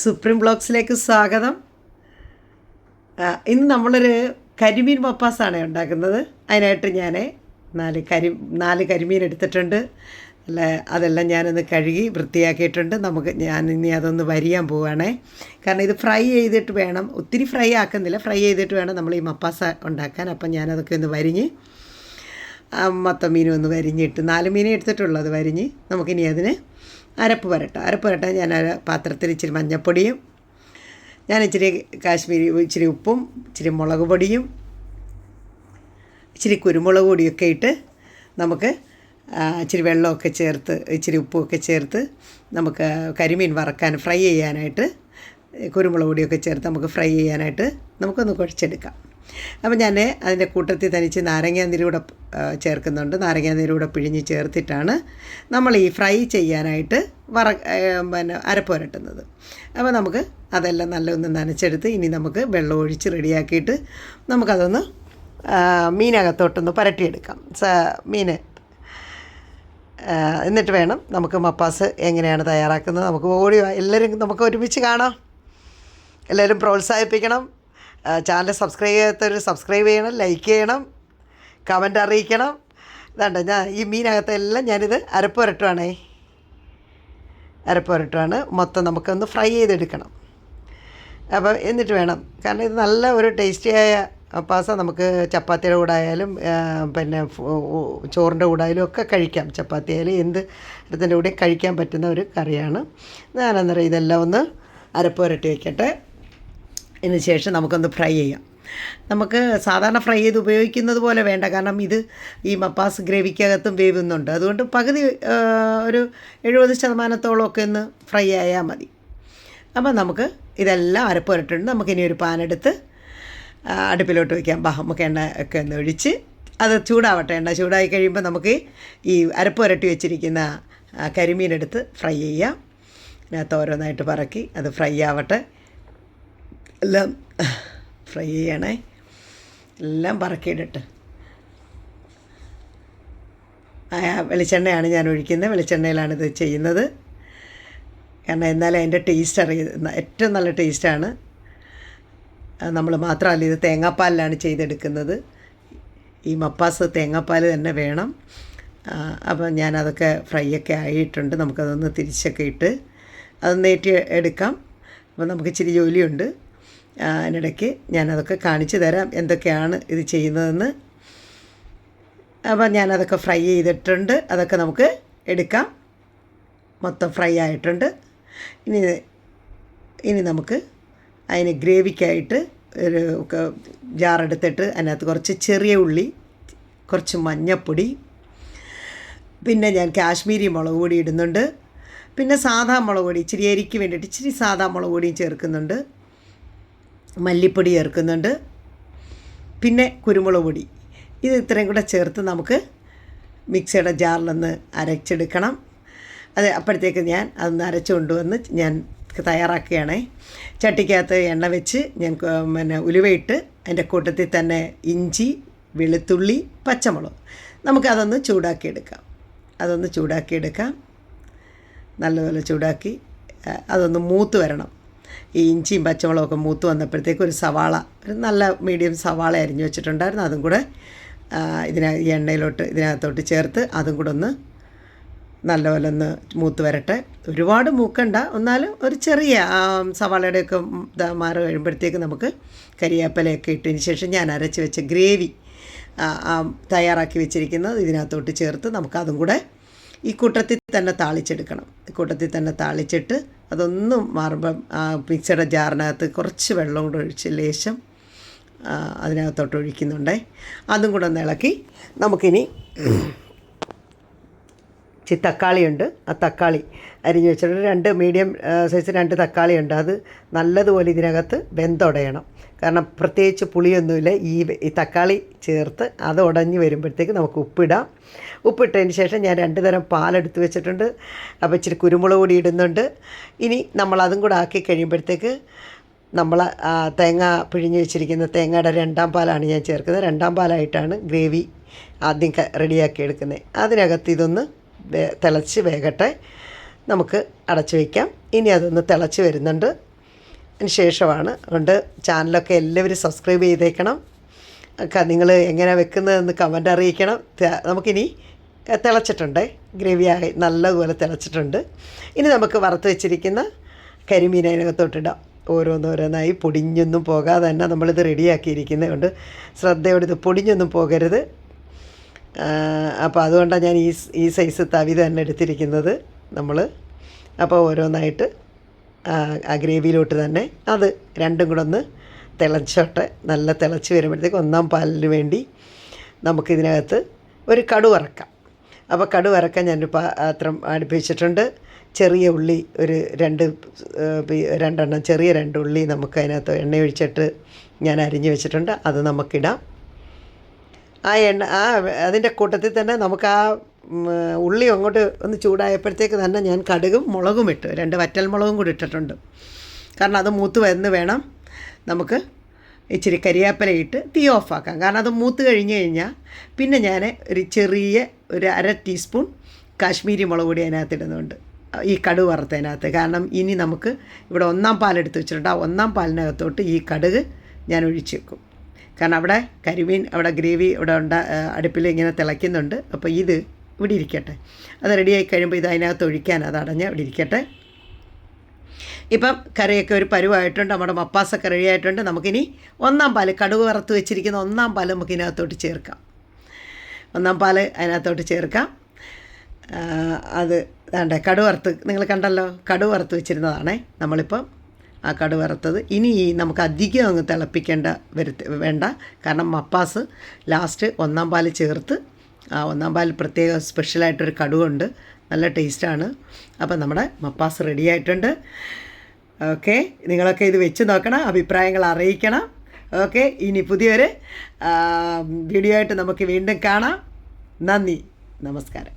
Supreme ബ്ലോഗ്സിലേക്ക് സ്വാഗതം. ഇന്ന് നമ്മളൊരു കരിമീൻ മപ്പാസാണ് ഉണ്ടാക്കുന്നത്. അതിനായിട്ട് ഞാൻ നാല് കരി നാല് കരിമീൻ എടുത്തിട്ടുണ്ട്. അല്ല അതെല്ലാം ഞാനൊന്ന് കഴുകി വൃത്തിയാക്കിയിട്ടുണ്ട്. നമുക്ക് ഞാൻ ഇനി അതൊന്ന് വരിയാൻ പോവുകയാണേ കാരണം ഇത് ഫ്രൈ ചെയ്തിട്ട് വേണം. ഒത്തിരി ഫ്രൈ ആക്കുന്നില്ല. ഫ്രൈ ചെയ്തിട്ട് വേണം നമ്മൾ ഈ മപ്പാസ ഉണ്ടാക്കാൻ. അപ്പം ഞാനതൊക്കെ ഒന്ന് വരിഞ്ഞ് മൊത്തം മീനും ഒന്ന് വരിഞ്ഞിട്ട് നാല് മീനേ എടുത്തിട്ടുള്ളൂ അത് വരിഞ്ഞ്. നമുക്കിനി അതിന് അരപ്പ് വരട്ടെ അരപ്പ് വരട്ടെ ഞാൻ പാത്രത്തിൽ ഇച്ചിരി മഞ്ഞപ്പൊടിയും ഞാൻ ഇച്ചിരി കാശ്മീരി ഇച്ചിരി ഉപ്പും ഇച്ചിരി മുളക് പൊടിയും ഇച്ചിരി കുരുമുളക് പൊടിയൊക്കെ ഇട്ട് നമുക്ക് ഇച്ചിരി വെള്ളമൊക്കെ ചേർത്ത് ഇച്ചിരി ഉപ്പുമൊക്കെ ചേർത്ത് നമുക്ക് കരിമീൻ വറക്കാൻ ഫ്രൈ ചെയ്യാനായിട്ട് കുരുമുളക് പൊടിയൊക്കെ ചേർത്ത് നമുക്ക് ഫ്രൈ ചെയ്യാനായിട്ട് നമുക്കൊന്ന് കുഴച്ചെടുക്കാം. അപ്പോൾ ഞാൻ അതിന്റെ കൂട്ടത്തിൽ തനിച്ച് നാരങ്ങാനീരൂടെ ചേർക്കുന്നുണ്ട്. നാരങ്ങാനീരൂടെ പിഴിഞ്ഞ് ചേർത്തിട്ടാണ് നമ്മൾ ഈ ഫ്രൈ ചെയ്യാനായിട്ട് വറ പിന്നെ അരപ്പുരട്ടുന്നത് അപ്പോൾ നമുക്ക് അതെല്ലാം നല്ല ഒന്ന് നനച്ചെടുത്ത് ഇനി നമുക്ക് വെള്ളം ഒഴിച്ച് റെഡിയാക്കിയിട്ട് നമുക്കതൊന്ന് മീനകത്തോട്ടൊന്ന് പരട്ടിയെടുക്കാം. സ മീൻ എന്നിട്ട് വേണം നമുക്ക് മപ്പാസ് എങ്ങനെയാണ് തയ്യാറാക്കുന്നത്. നമുക്ക് ഓടി. എല്ലാവരും നമുക്ക് ഒരുമിച്ച് കാണാം. എല്ലാവരും പ്രോത്സാഹിപ്പിക്കണം. ചാനൽ സബ്സ്ക്രൈബ് ചെയ്യാത്തവർ സബ്സ്ക്രൈബ് ചെയ്യണം ലൈക്ക് ചെയ്യണം കമന്റ് അറിയിക്കണം. ഇതാണ്ട് ഞാൻ ഈ മീനകത്തെല്ലാം ഞാനിത് അരപ്പ് പുരട്ടുവാണേ അരപ്പ് പുരട്ടുവാണ് മൊത്തം നമുക്കൊന്ന് ഫ്രൈ ചെയ്തെടുക്കണം. അപ്പോൾ എന്നിട്ട് വേണം. കാരണം ഇത് നല്ല ഒരു ടേസ്റ്റിയായ പാസ നമുക്ക് ചപ്പാത്തിയുടെ കൂടെ ആയാലും പിന്നെ ചോറിന്റെ കൂടെ ആയാലും ഒക്കെ കഴിക്കാം. ചപ്പാത്തി ആയാലും എന്ത് ഇതിന്റെ കൂടെ കഴിക്കാൻ പറ്റുന്ന ഒരു കറിയാണ്. ഞാനെന്താ പറയുക ഇതെല്ലാം ഒന്ന് അരപ്പ് പുരട്ടി വയ്ക്കട്ടെ ഇതിന് ശേഷം നമുക്കൊന്ന് ഫ്രൈ ചെയ്യാം. നമുക്ക് സാധാരണ ഫ്രൈ ചെയ്ത് ഉപയോഗിക്കുന്നത് പോലെ വേണ്ട. കാരണം ഇത് ഈ മപ്പാസ് ഗ്രേവിക്കകത്തും വേവുന്നുണ്ട്. അതുകൊണ്ട് പകുതി ഒരു എഴുപത് ശതമാനത്തോളമൊക്കെ ഒന്ന് ഫ്രൈ ആയാൽ മതി. അപ്പം നമുക്ക് ഇതെല്ലാം അരപ്പ് പുരട്ടുണ്ട് നമുക്കിനി ഒരു പാനെടുത്ത് അടുപ്പിലോട്ട് വയ്ക്കാം ബാ നമുക്ക് എണ്ണ ഒക്കെ ഒന്ന് ഒഴിച്ച് അത് ചൂടാവട്ടെ. എണ്ണ ചൂടായി കഴിയുമ്പോൾ നമുക്ക് ഈ അരപ്പ് പുരട്ടി വെച്ചിരിക്കുന്ന കരിമീനെടുത്ത് ഫ്രൈ ചെയ്യാം. അതിനകത്ത് ഓരോന്നായിട്ട് പറക്കി അത് ഫ്രൈ ആവട്ടെ. എല്ലാം ഫ്രൈ ചെയ്യണേ. എല്ലാം പറക്കിയിട്ടിട്ട്. വെളിച്ചെണ്ണയാണ് ഞാൻ ഒഴിക്കുന്നത്. വെളിച്ചെണ്ണയിലാണ് ഇത് ചെയ്യുന്നത്. കാരണം എന്നാലും അതിന്റെ ടേസ്റ്റ് അറിയുന്ന ഏറ്റവും നല്ല ടേസ്റ്റാണ്. നമ്മൾ മാത്രമല്ല ഇത് തേങ്ങാപ്പാലിലാണ് ചെയ്തെടുക്കുന്നത്. ഈ മപ്പാസ് തേങ്ങാപ്പാൽ തന്നെ വേണം. അപ്പം ഞാനതൊക്കെ ഫ്രൈ ഒക്കെ ആയിട്ടുണ്ട്. നമുക്കതൊന്ന് തിരിച്ചൊക്കെ ഇട്ട് അതൊന്ന് ഏറ്റി എടുക്കാം. അപ്പം നമുക്ക് ഇച്ചിരി ജോലിയുണ്ട്. അതിനിടയ്ക്ക് ഞാനതൊക്കെ കാണിച്ചു തരാം എന്തൊക്കെയാണ് ഇത് ചെയ്യുന്നതെന്ന്. അപ്പം ഞാനതൊക്കെ ഫ്രൈ ചെയ്തിട്ടുണ്ട്. അതൊക്കെ നമുക്ക് എടുക്കാം. മൊത്തം ഫ്രൈ ആയിട്ടുണ്ട്. ഇനി ഇനി നമുക്ക് അതിന് ഗ്രേവിക്കായിട്ട് ഒരു ജാറെടുത്തിട്ട് അതിനകത്ത് കുറച്ച് ചെറിയ ഉള്ളി കുറച്ച് മഞ്ഞപ്പൊടി പിന്നെ ഞാൻ കാശ്മീരി മുളക് പൊടി ഇടുന്നുണ്ട്. പിന്നെ സാധാ മുളക് പൊടി ഇച്ചിരി എരിക്ക് വേണ്ടിയിട്ട് ഇച്ചിരി സാധാ മുളക് പൊടിയും ചേർക്കുന്നുണ്ട്. മല്ലിപ്പൊടി ചേർക്കുന്നുണ്ട്. പിന്നെ കുരുമുളക് പൊടി. ഇത് ഇത്രയും കൂടെ ചേർത്ത് നമുക്ക് മിക്സിയുടെ ജാറിലൊന്ന് അരച്ചെടുക്കണം. അത് അപ്പോഴത്തേക്ക് ഞാൻ അതൊന്ന് അരച്ച് കൊണ്ടുവന്ന് ഞാൻ തയ്യാറാക്കുകയാണേ. ചട്ടിക്കകത്ത് എണ്ണ വെച്ച് ഞാൻ പിന്നെ ഉലുവയിട്ട് അതിന്റെ കൂട്ടത്തിൽ തന്നെ ഇഞ്ചി വെളുത്തുള്ളി പച്ചമുളക്. നമുക്കതൊന്ന് ചൂടാക്കിയെടുക്കാം. അതൊന്ന് ചൂടാക്കിയെടുക്കാം. നല്ലപോലെ ചൂടാക്കി അതൊന്ന് മൂത്ത് വരണം. ഈ ഇഞ്ചിയും പച്ചമുളകൊക്കെ മൂത്ത് വന്നപ്പോഴത്തേക്ക് ഒരു സവാള ഒരു നല്ല മീഡിയം സവാള അരിഞ്ഞു വെച്ചിട്ടുണ്ടായിരുന്നു. അതും കൂടെ ഇതിന ഈ എണ്ണയിലോട്ട് ഇതിനകത്തോട്ട് ചേർത്ത് അതും കൂടെ ഒന്ന് നല്ലപോലെ ഒന്ന് മൂത്ത് വരട്ടെ. ഒരുപാട് മൂക്കണ്ട എന്നാലും ഒരു ചെറിയ സവാളയുടെയൊക്കെ മാറി കഴിയുമ്പോഴത്തേക്ക് നമുക്ക് കരിയാപ്പലയൊക്കെ ഇട്ടതിന് ശേഷം ഞാൻ അരച്ച് വെച്ച ഗ്രേവി തയ്യാറാക്കി വെച്ചിരിക്കുന്നത് ഇതിനകത്തോട്ട് ചേർത്ത് നമുക്കതും കൂടെ ഈ കൂട്ടത്തിൽ തന്നെ താളിച്ചെടുക്കണം. ഈ കൂട്ടത്തിൽ തന്നെ താളിച്ചിട്ട് അതൊന്നും മാറുമ്പം ആ മിക്സിയുടെ ജാറിനകത്ത് കുറച്ച് വെള്ളം കൂടെ ഒഴിച്ച് ലേശം അതിനകത്തോട്ട് ഒഴിക്കുന്നുണ്ടേ. അതും കൂടെ ഒന്ന് ഇളക്കി നമുക്കിനി ഇച്ചിരി തക്കാളിയുണ്ട് ആ തക്കാളി അരിഞ്ഞ് വെച്ചിട്ട് രണ്ട് മീഡിയം സൈസ് രണ്ട് തക്കാളിയുണ്ട്. അത് നല്ലതുപോലെ ഇതിനകത്ത് വെന്തുടയണം. കാരണം പ്രത്യേകിച്ച് പുളിയൊന്നുമില്ല. ഈ ഈ തക്കാളി ചേർത്ത് അത് ഉടഞ്ഞ് വരുമ്പോഴത്തേക്ക് നമുക്ക് ഉപ്പിടാം. ഉപ്പിട്ടതിന് ശേഷം ഞാൻ രണ്ട് തരം പാലെടുത്ത് വെച്ചിട്ടുണ്ട്. അപ്പോൾ ഇച്ചിരി കുരുമുളക് പൊടി ഇടുന്നുണ്ട്. ഇനി നമ്മൾ അതും കൂടെ ആക്കി കഴിയുമ്പോഴത്തേക്ക് നമ്മൾ തേങ്ങ പിഴിഞ്ഞ് വെച്ചിരിക്കുന്ന തേങ്ങയുടെ രണ്ടാം പാലാണ് ഞാൻ ചേർക്കുന്നത്. രണ്ടാം പാലായിട്ടാണ് ഗ്രേവി ആദ്യം റെഡിയാക്കി എടുക്കുന്നത്. അതിനകത്ത് ഇതൊന്ന് തിളച്ച് വേകട്ടെ. നമുക്ക് അടച്ചു വയ്ക്കാം ഇനി അതൊന്ന് തിളച്ച് വരുന്നുണ്ട്. അതിന് ശേഷമാണ് അതുകൊണ്ട് ചാനലൊക്കെ എല്ലാവരും സബ്സ്ക്രൈബ് ചെയ്തേക്കണം. നിങ്ങൾ എങ്ങനെയാണ് വെക്കുന്നതെന്ന് കമന്റ് അറിയിക്കണം. നമുക്കിനി തിളച്ചിട്ടുണ്ട്. ഗ്രേവി ആയി നല്ലതുപോലെ തിളച്ചിട്ടുണ്ട്. ഇനി നമുക്ക് വറുത്ത് വെച്ചിരിക്കുന്ന കരിമീൻ അതിനകത്തോട്ടിടാം. ഓരോന്നോരോന്നായി പൊടിഞ്ഞൊന്നും പോകാതെ തന്നെ നമ്മളിത് റെഡിയാക്കിയിരിക്കുന്നത് കൊണ്ട് ശ്രദ്ധയോടെ ഇത് പൊടിഞ്ഞൊന്നും പോകരുത്. അപ്പോൾ അതുകൊണ്ടാണ് ഞാൻ ഈ ഈ സൈസ് തവി തന്നെ എടുത്തിരിക്കുന്നത് നമ്മൾ അപ്പോൾ ഓരോന്നായിട്ട് ആ, ഗ്രേവിയിലോട്ട് തന്നെ അത് രണ്ടും കൂടെ ഒന്ന് തിളച്ചോട്ടെ. നല്ല തിളച്ച് വരുമ്പോഴത്തേക്ക് ഒന്നാം പാലിന് വേണ്ടി നമുക്കിതിനകത്ത് ഒരു കടു വറക്കാം. അപ്പോൾ കടു വറക്കാൻ ഞാനൊരു പാത്രം അടുപ്പിച്ചിട്ടുണ്ട് ചെറിയ ഉള്ളി ഒരു രണ്ട് രണ്ടെണ്ണം ചെറിയ രണ്ട് ഉള്ളി നമുക്ക് അതിനകത്ത് എണ്ണ ഒഴിച്ചിട്ട് ഞാൻ അരിഞ്ഞ് വെച്ചിട്ടുണ്ട്. അത് നമുക്കിടാം. ആ എണ്ണ ആ അതിന്റെ കൂട്ടത്തിൽ തന്നെ നമുക്ക് ആ ഉള്ളി അങ്ങോട്ട് ഒന്ന് ചൂടായപ്പോഴത്തേക്ക് തന്നെ ഞാൻ കടുകും മുളകും ഇട്ടു. രണ്ട് വറ്റൽ മുളകും കൂടി ഇട്ടിട്ടുണ്ട്. കാരണം അത് മൂത്ത് വരുന്ന വേണം നമുക്ക് ഇച്ചിരി കരിയാപ്പില ഇട്ട് തീ ഓഫാക്കാം. കാരണം അത് മൂത്ത് കഴിഞ്ഞ് കഴിഞ്ഞാൽ പിന്നെ ഞാൻ ഒരു ചെറിയ ഒരു അര ടീസ്പൂൺ കാശ്മീരി മുളക് പൊടി അതിനകത്ത് ഇടുന്നുണ്ട്. ഈ കടുക് വറുത്തതിനകത്ത്. കാരണം ഇനി നമുക്ക് ഇവിടെ ഒന്നാം പാലെടുത്ത് വെച്ചിട്ടുണ്ട്. ആ ഒന്നാം പാലിനകത്തോട്ട് ഈ കടുക് ഞാൻ ഒഴിച്ചു വെക്കും. കാരണം അവിടെ കരിമീൻ അവിടെ ഗ്രേവി ഇവിടെ ഉണ്ട അടുപ്പിൽ ഇങ്ങനെ തിളയ്ക്കുന്നുണ്ട്. അപ്പോൾ ഇത് ഇവിടെ ഇരിക്കട്ടെ. അത് റെഡിയായി കഴിയുമ്പോൾ ഇത് അതിനകത്ത് ഒഴിക്കാൻ അത് അടഞ്ഞ് ഇവിടെ ഇരിക്കട്ടെ. ഇപ്പം കറിയൊക്കെ ഒരു പരുവായിട്ടുണ്ട്. നമ്മുടെ മപ്പാസൊക്കെ റെഡി ആയിട്ടുണ്ട്. നമുക്കിനി ഒന്നാം പാൽ കടുക് വറുത്ത് വെച്ചിരിക്കുന്ന ഒന്നാം പാൽ നമുക്ക് ഇതിനകത്തോട്ട് ചേർക്കാം. ഒന്നാം പാൽ അതിനകത്തോട്ട് ചേർക്കാം. അത് വേണ്ടേ കടുവറുത്ത് നിങ്ങൾ കണ്ടല്ലോ? കടുവറുത്ത് വെച്ചിരുന്നതാണേ. നമ്മളിപ്പം ആ കടു വറുത്തത്. ഇനി നമുക്ക് അധികം അങ്ങ് തിളപ്പിക്കേണ്ട വരുത്ത വേണ്ട. കാരണം മപ്പാസ് ലാസ്റ്റ് ഒന്നാം പാൽ ചേർത്ത് ആ ഒന്നാം പാൽ പ്രത്യേക സ്പെഷ്യലായിട്ടൊരു കടുവുണ്ട്. നല്ല ടേസ്റ്റാണ്. അപ്പം നമ്മുടെ മപ്പാസ് റെഡി ആയിട്ടുണ്ട് ഓക്കെ നിങ്ങളൊക്കെ ഇത് വെച്ച് നോക്കണം അഭിപ്രായങ്ങൾ അറിയിക്കണം. ഓക്കെ ഇനി പുതിയൊരു വീഡിയോ ആയിട്ട് നമുക്ക് വീണ്ടും കാണാം. നന്ദി നമസ്കാരം.